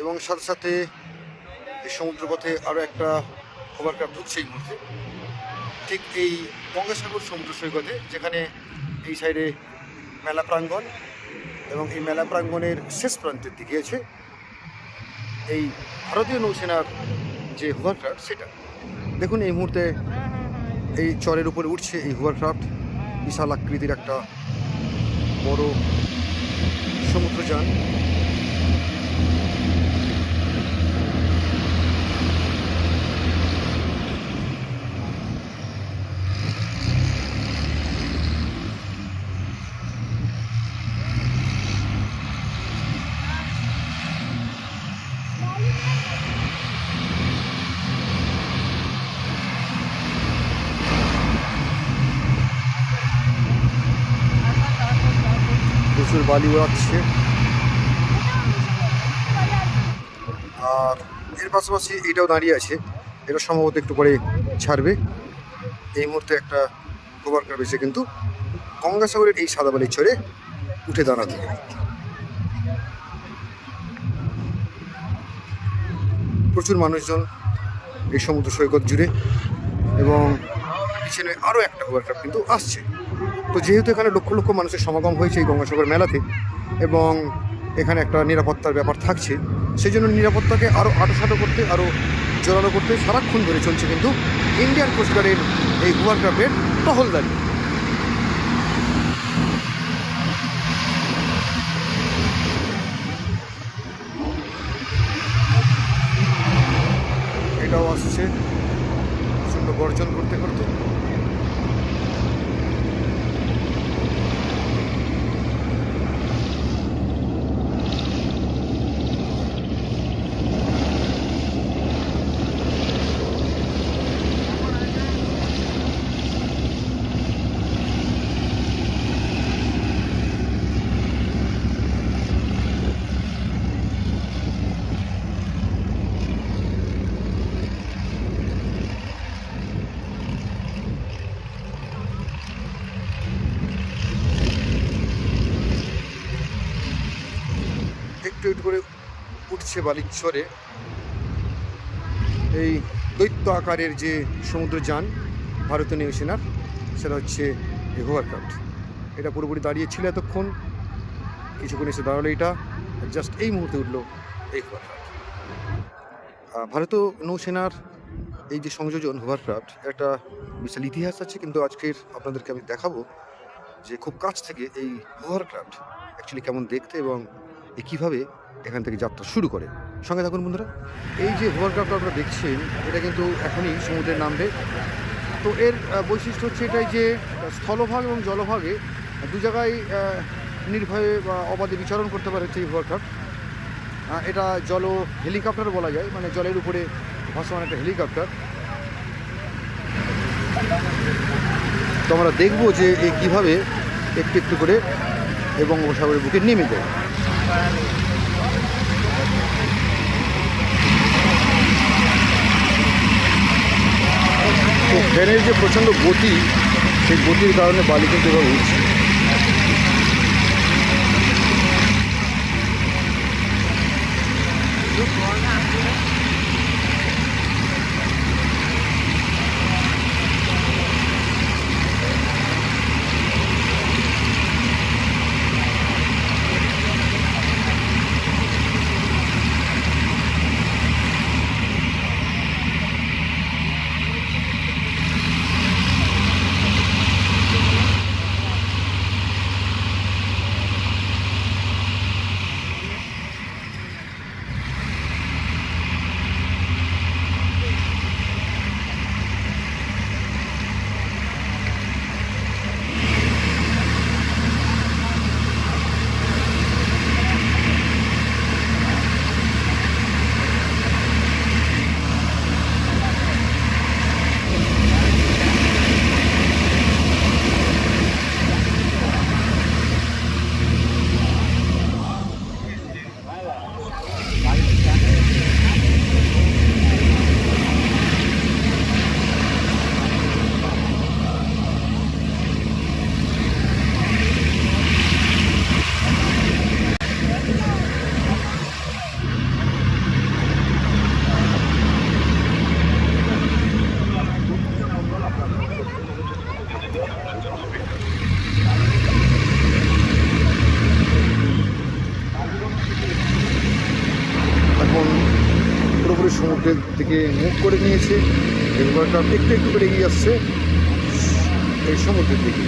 এবং সাথে সাথে এই সমুদ্রপথে আরও একটা হোভারক্রাফট ঢুকছে এই মুহূর্তে। ঠিক এই গঙ্গাসাগর সমুদ্র সৈকতে, যেখানে এই সাইডে মেলা প্রাঙ্গণ এবং এই মেলা প্রাঙ্গণের শেষ প্রান্তের দিকে আছে এই ভারতীয় নৌসেনার যে হোভারক্রাফট সেটা। দেখুন, এই মুহূর্তে এই চরের উপরে উঠছে এই হোভারক্রাফট বিশাল আকৃতির একটা বড় সমুদ্রযান। বালি উড়াচ্ছে এর পাশাপাশি এটাও দাঁড়িয়ে আছে। এটা সম্ভবত একটু পরে ছাড়বে। এই মুহূর্তে একটা কাপ এসে কিন্তু গঙ্গাসাগরের এই সাদা বালির চরে উঠে দাঁড়াতে প্রচুর মানুষজন এই সমুদ্র সৈকত জুড়ে এবং পিছনে আরও একটা হোভারক্রাফট কিন্তু আসছে। তো যেহেতু এখানে লক্ষ লক্ষ মানুষের সমাগম হয়েছে এই গঙ্গাসাগর মেলাতে এবং এখানে একটা নিরাপত্তার ব্যাপার থাকছে সেই জন্য নিরাপত্তাকে আরও আটোসাটো করতে আরও জোরালো করতে সারাক্ষণ ধরে চলছে কিন্তু ইন্ডিয়ান কোস্টগার্ডের এই হোভারক্রাফটের টহলদারি এটাও আসছে, প্রচণ্ড গর্জন করতে করতে। করে উঠছে বালির চরে এই দৈত্য আকারের যে সমুদ্রযান ভারতীয় নৌসেনার সেটা হচ্ছে হোভারক্রাফট এটা পুরোপুরি দাঁড়িয়ে ছিল এতক্ষণ। কিছুক্ষণ এসে দাঁড়াল এটা। জাস্ট এই মুহূর্তে উঠল এই হোভারক্রাফট ভারতীয় নৌসেনার এই যে সংযোজন হোভারক্রাফট একটা বিশাল ইতিহাস আছে, কিন্তু আজকের আপনাদেরকে আমি দেখাবো যে খুব কাছ থেকে এই হোভারক্রাফট অ্যাকচুয়ালি কেমন দেখতে এবং এ কীভাবে এখান থেকে যাত্রা শুরু করে। সঙ্গে থাকুন বন্ধুরা। এই যে হোভারক্রাফট আপনারা দেখছেন এটা কিন্তু এখনই সমুদ্রে নামবে। তো এর বৈশিষ্ট্য হচ্ছে এটাই যে স্থলভাগ এবং জলভাগে দু জায়গায় নির্ভয়ে বা অবাধে বিচরণ করতে পারে হচ্ছে এই হোভারক্রাফট আহ, এটা জল হেলিকপ্টার বলা যায় মানে জলের উপরে ভাসমান একটা হেলিকপ্টার তো আমরা দেখব যে এই কীভাবে একটু একটু করে এবং বঙ্গোপসাগরের বুকে নেমে যায়। ফ্যানের যে প্রচণ্ড গতি সেই গতির কারণে বালি কিন্তু এবার উঠছে সমুদ্রের থেকে মুখ করে নিয়েছে হোভারক্রাফট একটু একটু করে এগিয়ে আসছে এই সমুদ্রের দিকে।